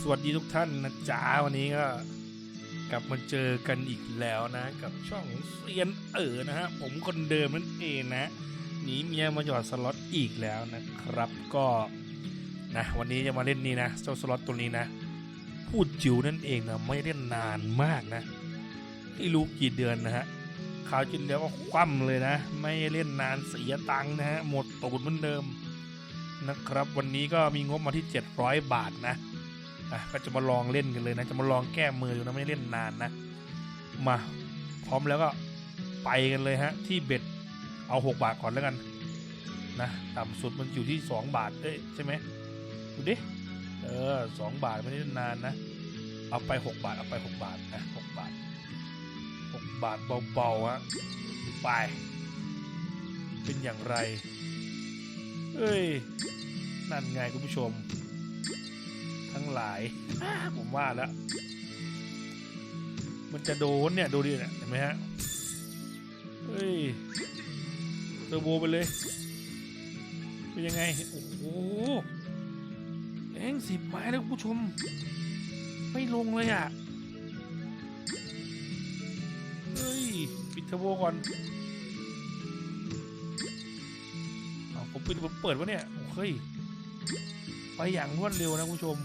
สวัสดีทุกท่านนะจ๊ะวันนี้ก็กลับมาเจอกันอีกแล้วนะ กับช่องเซียนเอ๋อนะฮะผมคนเดิมนั่นเองนะหนีเมียมาหยอดสล็อตอีกแล้วนะครับก็นะวันนี้จะมาเล่นนี่นะเจ้าสล็อตตัวนี้นะ พูดจิ๋วนั่นเองนะไม่ได้นนานมากนะไม่รู้กี่เดือนนะฮะคราวที่แล้วก็คว่ำเลยนะ ไม่เล่นนานเสียตังค์นะฮะหมดตูดเหมือนเดิมนะครับ วันนี้ก็มีงบมาที่ 700 บาทนะ อะก็จะมาลองเล่นกันเลยนะจะมาลองแก้มือดูนะไม่ได้เล่นนานนะ มาพร้อมแล้วก็ไปกันเลยฮะ ที่เบ็ดเอา 6 บาทก่อนแล้วกันนะต่ำสุดมันอยู่ที่ 2 บาทเอ้ยใช่ไหมดูดิเออสองบาทไม่ได้เล่นนานนะ เอาไป 6 บาทเอาไป 6 บาทนะ6บาท 6 บาทเบาๆฮะไป เป็นอย่างไรเอ้ยนั่นไงคุณผู้ชม ทั้งหลาย ผมว่าแล้ว มันจะโดนเนี่ย ดูดิเนี่ยเห็นไหมฮะ เฮ้ยเทอร์โบไปเลย เป็นยังไง โอ้โหเองสิบไม้แล้วคุณผู้ชม ไม่ลงเลยอะ เฮ้ย ปิดเทอร์โบก่อนเอผมปิดผมเปิดวะเนี่ย โอ้เฮ้ย อย่างรวดเร็วนะคุณผู้ชม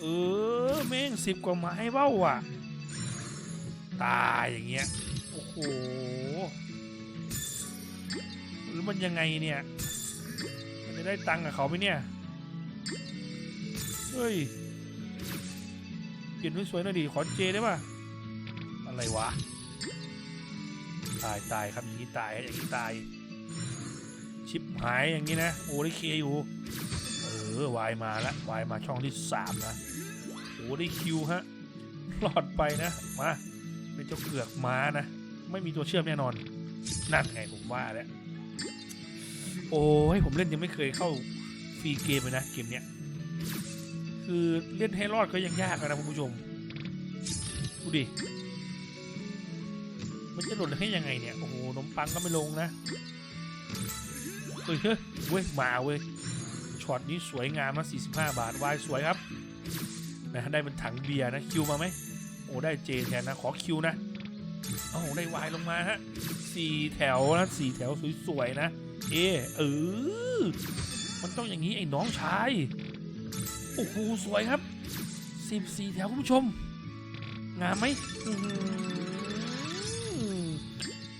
เออแม่งสิบกว่าไม้เบ้าอะ ตายอย่างเงี้ย โอ้โหแล้วมันยังไงเนี่ย มันจะได้ตังค์กับเขาไหมเนี่ย เฮ้ย เปลี่ยนสวยๆหน่อยดิ ขอเจได้ป่ะ อะไรวะ ตายตายครับอย่างนี้ตายอย่างนี้ตาย หายอย่างนี้นะโอ้ได้เคอยู่เออวายมาละวายมาช่องที่สามนะโอ้ได้คิวฮะหลอดไปนะมาเป็นเจ้าเกือกม้านะ ไม่มีตัวเชื่อมแน่นอน นั่นไงผมว่าแล้วโอ้ยผมเล่นยังไม่เคยเข้าฟรีเกมเลยนะเกมเนี้ยคือเล่นให้รอดก็ยังยากนะคุณผู้ชมดูดิมันจะหล่นให้ยังไงเนี่ยโอ้โหนมปังก็ไม่ลงนะ เฮ้ยเว้ยมาเว้ยช็อตนี้สวยงามนะ45 บาทวายสวยครับนะได้เป็นถังเบียร์นะคิวมาไหมโอ้ได้เจแทนนะขอคิวนะโอ้ได้วายลงมาฮะสี่แถวนะสี่แถวสวยๆนะ เอเออมันต้องอย่างนี้ไอ้น้องชายโอ้โหสวยครับสิบสี่แถวคุณผู้ชม งามไหม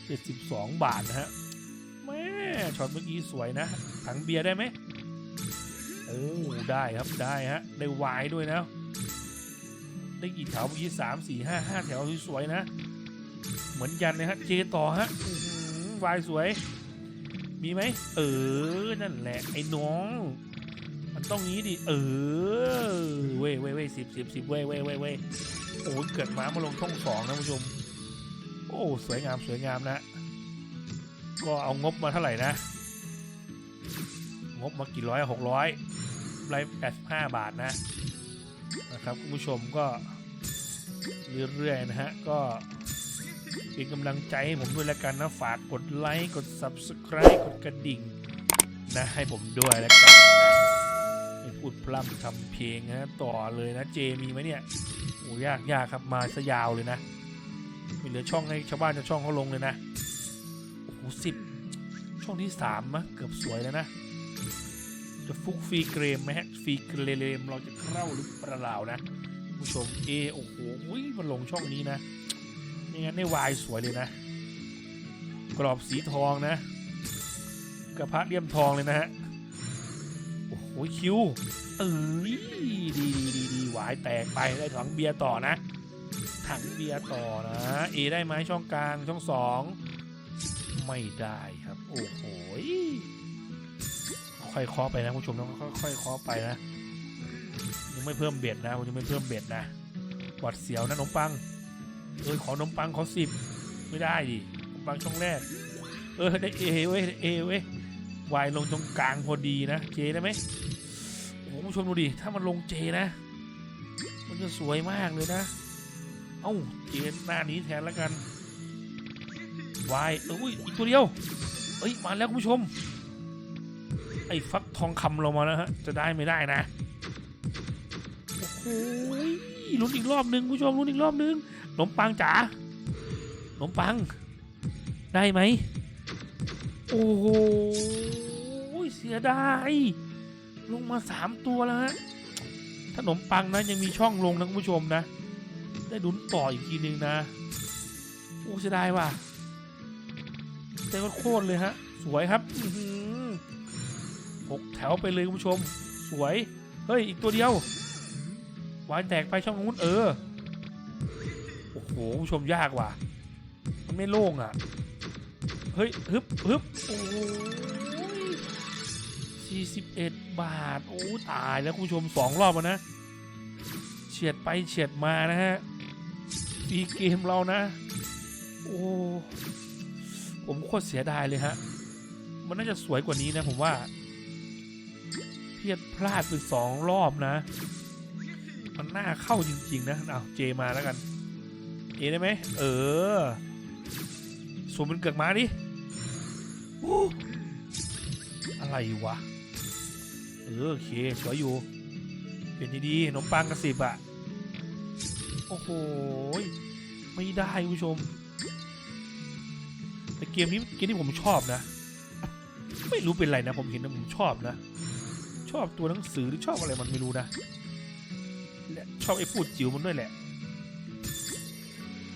เจ็ดสิบสองบาทนะฮะ ช็อตเมื่อกี้สวยนะ ถังเบียร์ได้ไหมเออได้ครับได้ฮะ ได้วายด้วยนะ ได้กี่แถวเมื่อกี้สามสี่ห้าห้าแถวสวยๆนะ เหมือนกันเลยฮะเจต่อฮะวายสวย มีไหมเออ นั่นแหละไอ้น้อง มันต้องงี้ดิ เออ เว้ยเว้ยเว้ยสิบสิบสิบเว้ยเว้ยเว้ยเว้ยโอ้เกิดมามาลงช่องสองนะผู้ชม โอ้ สวยงามสวยงามนะ ก็เอางบมาเท่าไหร่นะ งบมากี่ร้อยหกร้อยไรแปดห้าบาทนะนะครับคุณผู้ชมก็เรื่อยๆนะฮะ ก็เป็นกำลังใจให้ผมด้วยแล้วกันนะ ฝากกดไลค์กด subscribe กดกระดิ่งนะให้ผมด้วยแล้วกันนะไม่พูดพร่ำทำเพลงนะต่อเลยนะเจมีไหมเนี่ยโอ้ยากยากครับมาซะยาวเลยนะม่เหลือช่องให้ชาวบ้านชาวช่องเขาลงเลยนะ สิบช่องที่สามมะเกือบสวยแล้วนะ จะฟุกฟรีเกรมไหมฮะฟรีเกรมเราจะเข้าหรือเปล่านะผู้ชมเอโอ้โหอุ๊ยมันลงช่องนี้นะไม่งั้นได้วายสวยเลยนะ กรอบสีทองนะกระพะเลี่ยมทองเลยนะฮะโอ้โหคิวเอ้ยดีดีดีดีหวายแตกไปได้ถังเบียร์ต่อนะ ถังเบียร์ต่อนะเอได้ไหมช่องกลางช่องสอง ไม่ได้ครับ โอ้โหค่อยเคาะไปนะคุณผู้ชมต้องค่อยๆเคาะไปนะ ยังไม่เพิ่มเบ็ดนะยังไม่เพิ่มเบ็ดนะหวัดเสียวนะขนมปังเออขอนมปังขอสิบไม่ได้ดิขนมปังช่องแรก เออได้เอเว้ยเอเว้ยวายลงตรงกลางพอดีนะเจได้ไหมโอ้โหคุณผู้ชมดูดิถ้ามันลงเจนะ มันจะสวยมากเลยนะ เอ้าเจหน้านี้แทนแล้วกัน วายเอ้ยอีกตัวเดียวเอ้ยมาแล้วคุณผู้ชม ไอ้ฟักทองคำเรามาแล้วฮะจะได้ไม่ได้นะโอ้ยลุ้นอีกรอบหนึ่งผู้ชมลุ้นอีกรอบหนึ่งขนมปังจ๋าขนมปัง ได้ไหมโอ้โหเสียดายลงมาสามตัวแล้วฮะขนมปังนะยังมีช่องลงนะคุณผู้ชมนะ ได้ลุ้นต่ออีกทีหนึ่งนะโอ้เสียดายว่ะ แต่ก็โคตรเลยฮะ สวยครับอื้อหือหกแถวไปเลยคุณผู้ชม สวย เฮ้ย อีกตัวเดียววายแตกไปช่องนู้นเออ โอ้โหคุณผู้ชมยากว่ะ มันไม่โล่งอะ เฮ้ย ฮึบฮึบโอ้ยสี่สิบเอ็ดบาท โอ้ตายแล้วคุณผู้ชมสองรอบแล้วนะ เฉียดไปเฉียดมานะฮะฟรีเกมเรานะ โอ้ ผมโคตรเสียดายเลยฮะ มันน่าจะสวยกว่านี้นะผมว่า เพียดพลาดไปสองรอบนะ มันน่าเข้าจริงๆนะเอาเจมาแล้วกัน เอได้ไหม เออสวมมันเกิดมาดิอู้อะไรวะ เออโอเคสวยอยู่ เป็นดีๆขนมปังกระสิบอะโอ้โห ไม่ได้คุณผู้ชม แต่เกมนี้เกมที่ผมชอบนะ ไม่รู้เป็นไรนะ ผมเห็นนะผมชอบนะ ชอบตัวหนังสือหรือชอบอะไรมันไม่รู้นะและชอบไอ้พูดจิ๋วมันด้วยแหละ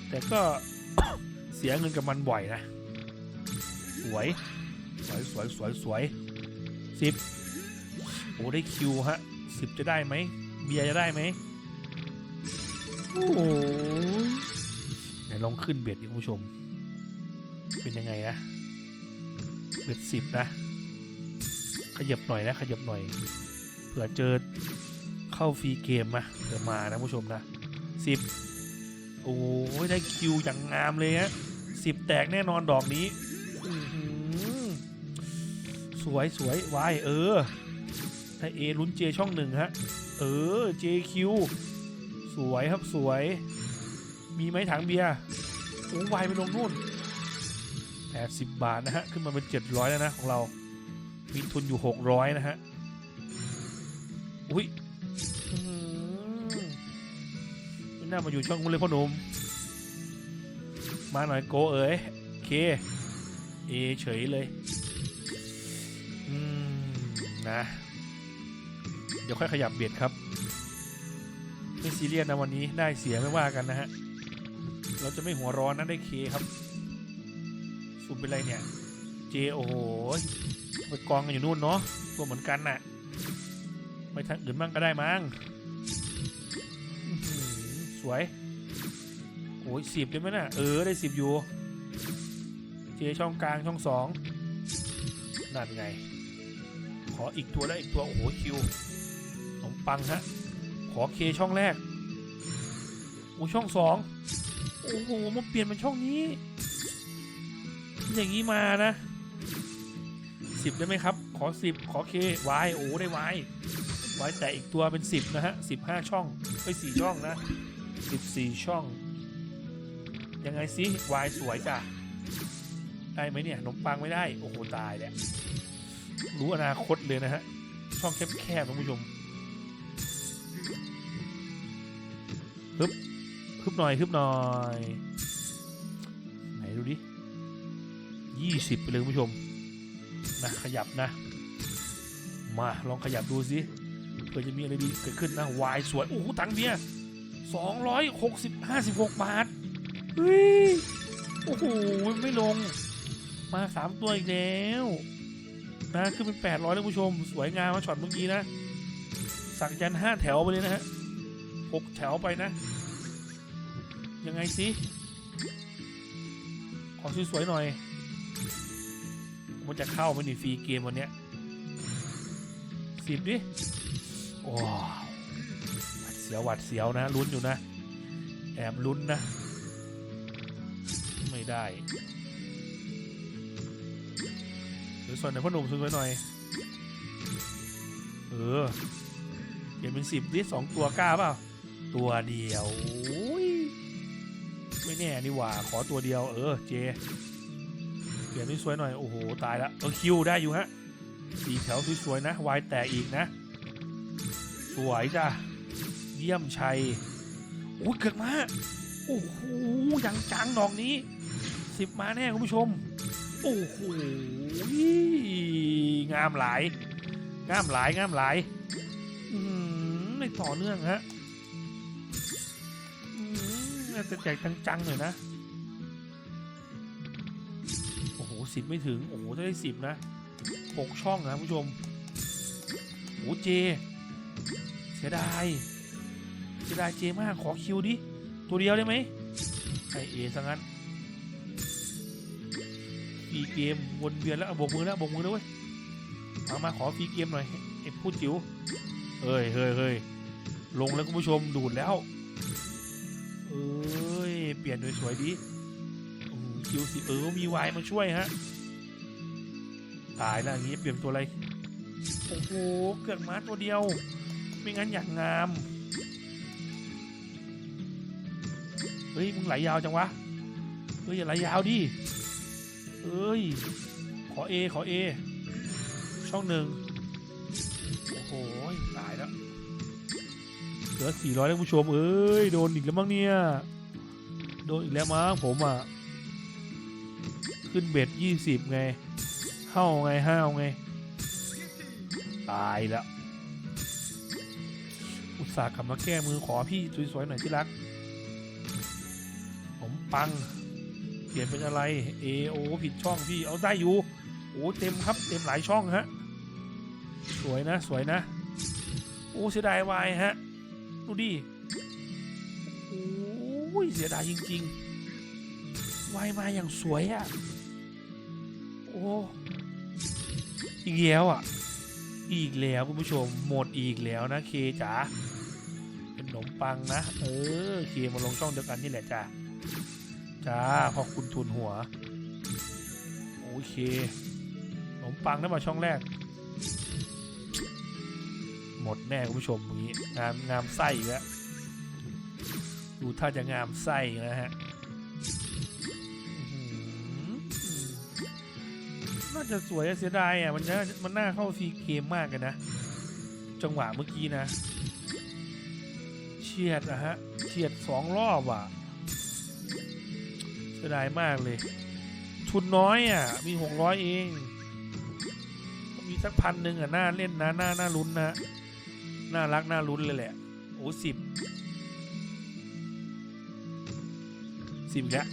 แต่ก็เสียเงินกับมันบ่อยนะ สวย สวยสวยสวยสวยสิบโอ้ได้คิวฮะสิบจะได้ไหมเบียร์จะได้ไหมโอ้ไหนลองขึ้นเบ็ดดิคุณผู้ชม เป็นยังไงนะเบ็ดสิบนะ ขยับหน่อยนะ ขยับหน่อย เผื่อเจอเข้าฟรีเกมมาเผื่อมานะผู้ชมนะสิบโอ้ยได้คิวอย่างงามเลยฮะสิบแตกแน่นอนดอกนี้สวยสวยวายเออได้เอลุ้นเจช่องหนึ่งฮะ เออเจคิวสวยครับสวย มีไหมถังเบียร์โอ้วายไปลงนู่น 80 บาทนะฮะ ขึ้นมาเป็น 700 แล้วนะ ของเรา มีทุนอยู่ 600 นะฮะ อุ้ยไม่น่ามาอยู่ช่องมุ้เลยพ่อหนุ่ม มาหน่อยโกเอ๋ยเค เอเฉยเลย อืม นะ เดี๋ยวค่อยขยับเบียดครับไม่ซีเรียสนะวันนี้ได้เสียไม่ว่ากันนะฮะ เราจะไม่หัวร้อนนะได้เคครับ สุ่มเป็นไรเนี่ย เจโอ้โหไปกองกันอยู่นู่นเนาะตัวเหมือนกันน่ะไม่ทันอื่นบ้างก็ได้มั้งสวยโอ้ยสิบได้ไหมน่ะ เออได้สิบอยู่ เจช่องกลางช่องสองนั่นไง ขออีกตัวแล้วอีกตัวโอ้โหคิวขนมปังฮะ ขอเคช่องแรกโอ้ช่องสองโอ้โหมาเปลี่ยนเป็นช่องนี้ อย่างนี้มานะสิบได้ไหมครับ ขอสิบขอเควายโอ้ได้วายวายแต่อีกตัวเป็นสิบนะฮะสิบห้าช่องไปสี่ช่องนะสิบสี่ช่อง ยังไงสิวายสวยจ้ะได้ไหมเนี่ยขนมปังไม่ได้ โอ้โห ตายแล้วรู้อนาคตเลยนะฮะ ช่องแคบๆท่านผู้ชมฮึบฮึบหน่อยฮึบหน่อย 20 ไปเลยผู้ชมนะขยับนะ มาลองขยับดูสิเพื่อจะมีอะไรดีเกิดขึ้นนะวายสวยโอ้โหตังเบียสองร้อยหกสิบห้าสิบหกบาทเฮ้ยโอ้โหไม่ลง มาสามตัวอีกแล้วนะขึ้นเป็นแปดร้อยเลยผู้ชม สวยงามมาช็อตเมื่อกี้นะ สั่งยันห้าแถวไปเลยนะฮะหกแถวไปนะ ยังไงสิขอสวยๆหน่อย มันจะเข้าไมันนี่ฟรีเกมวันเนี้ยสิบดิโอ้หวัดเสียวหวัดเสียวนะลุ้นอยู่นะ แอบลุ้นนะ ไม่ได้เดี๋ยส่วนไหนพ่อหนุ่มสวยหน่อย เออเปลี่ยนเป็นสิบดิสองตัวกล้าเปล่า ตัวเดียว ไม่แน่นี่หว่า ขอตัวเดียว เออ เจ เปลี่ยนสวยๆหน่อย โอ้โห ตายละเออคิวได้อยู่ฮะสี่แถวสวยๆนะวายแตกอีกนะ สวยจ้ะ เยี่ยมชัยโอ้ยเกิดมา โอ้โหยังจังดอกนี้สิบมาแน่คุณผู้ชม โอ้โหงามหลาย งามหลายงามหลายอืมไม่ต่อเนื่องฮะอืมน่าจะแจกจังๆหน่อยนะ สิบไม่ถึง โอ้โหถ้าได้สิบนะหกช่องนะคุณผู้ชมโอ้เจ เสียดายเสียดายเจมากขอคิวดิ ตัวเดียวได้ไหมไอเอซะงั้นฟีเกมวนเวียนแล้วเอาโบกมือแล้วโบกมือแล้วเว้ยมามาขอฟีเกมหน่อยไอพูดจิ๋วเฮ้ยเฮ้ยเฮ้ยลงแล้วคุณผู้ชมดูดแล้ว เอ้ย เปลี่ยนสวยๆดิอืม คิวสิเออมีวายมาช่วยฮะ ตายแล้วอย่างงี้เปลี่ยนตัวอะไร โอ้โห เกิดม้าตัวเดียว ไม่งั้นอยากงาม เฮ้ย มึงไหลยาวจังวะ เฮ้ยอย่าไหลยาวดิ เอ้ย ขอเอขอเอช่องหนึ่งโอ้โห ตายแล้วเหลือสี่ร้อยแล้วคุณผู้ชม เอ้ย โดนอีกแล้วมั้งเนี่ย โดนอีกแล้วมั้งผมอะ ขึ้นเบ็ดยี่สิบไงเห้าไงห้าวไง ตายแล้วอุตส่าห์กลับมาแก้มือขอพี่สวยๆหน่อยที่รัก ผมปัง เปลี่ยนเป็นอะไรเอโอผิดช่องพี่เอาได้อยู่โอ้เต็มครับเต็มหลายช่องฮะ สวยนะสวยนะ โอ้เสียดายวายฮะ ดูดิโอ้ยเสียดายจริง ๆวายมาอย่างสวยอะ่ะ โอ้อีกแล้วอะ อีกแล้วคุณผู้ชมหมดอีกแล้วนะเคจ๋าเป็นขนมปังนะ เออเคมาลงช่องเดียวกันนี่แหละจ้าจ้าขอบคุณทุนหัว โอเคขนมปังได้มาช่องแรก หมดแน่คุณผู้ชมอย่างนี้งามงามไส้อีกแล้วดูถ้าจะงามไส้นะฮะ จะสวยอะเสียดายอะมันน่ามันน่าเข้าซีเกมมากเลยนะ จังหวะเมื่อกี้นะ เฉียดนะฮะเฉียดสองรอบอะเสียดายมากเลย ทุนน้อยอะ มีหกร้อยเอง มีสักพันหนึ่งอะน่าเล่นนะน่าน่าลุ้นนะน่ารักน่าลุ้นเลยแหละโอ้สิบสิบแล้ว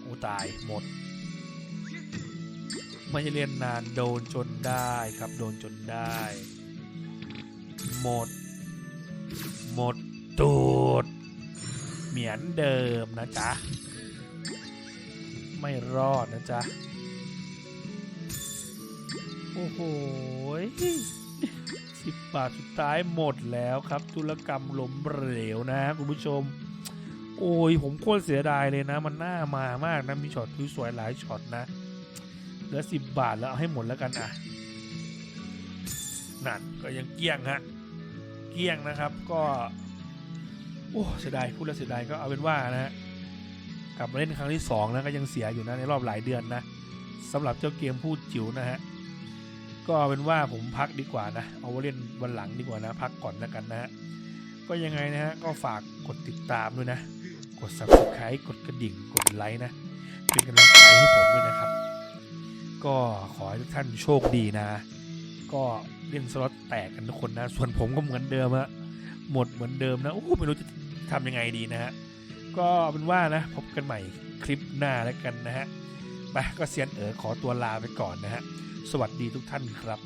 โอ้ตายหมด ไม่จะเรียนนานโดนจนได้ครับโดนจนได้ หมด หมดตูดเหมือนเดิมนะจ๊ะ ไม่รอดนะจ๊ะ โอ้โหสิบบาทสุดท้ายหมดแล้วครับธุรกรรมล้มเหลวนะคุณผู้ชม โอ้ยผมโคตรเสียดายเลยนะ มันน่ามามากนะมีช็อตสวยๆหลายช็อตนะ เหลือสิบบาทแล้วเอาให้หมดแล้วกันอะนั่นก็ยังเกลี้ยงฮะเกลี้ยงนะครับก็โอ้เสียดายพูดแล้วเสียดายก็เอาเป็นว่านะฮะกลับมาเล่นครั้งที่สองแล้วก็ยังเสียอยู่นะในรอบหลายเดือนนะสำหรับเจ้าเกมพูดจิ๋วนะฮะก็เอาเป็นว่าผมพักดีกว่านะ เอาไว้เล่นวันหลังดีกว่านะ พักก่อนแล้วกันนะฮะก็ยังไงนะฮะก็ฝากกดติดตามด้วยนะ กด subscribe กดกระดิ่งกดไลค์นะ เป็นกำลังใจให้ผมด้วยนะครับ ก็ขอให้ทุกท่านโชคดีนะ ก็เล่นสล็อตแตกกันทุกคนนะ ส่วนผมก็เหมือนเดิมอะหมดเหมือนเดิมนะโอ้ไม่รู้จะทำยังไงดีนะฮะก็เป็นว่านะพบกันใหม่คลิปหน้าแล้วกันนะฮะไปก็เซียนเอ๋อขอตัวลาไปก่อนนะฮะสวัสดีทุกท่านครับ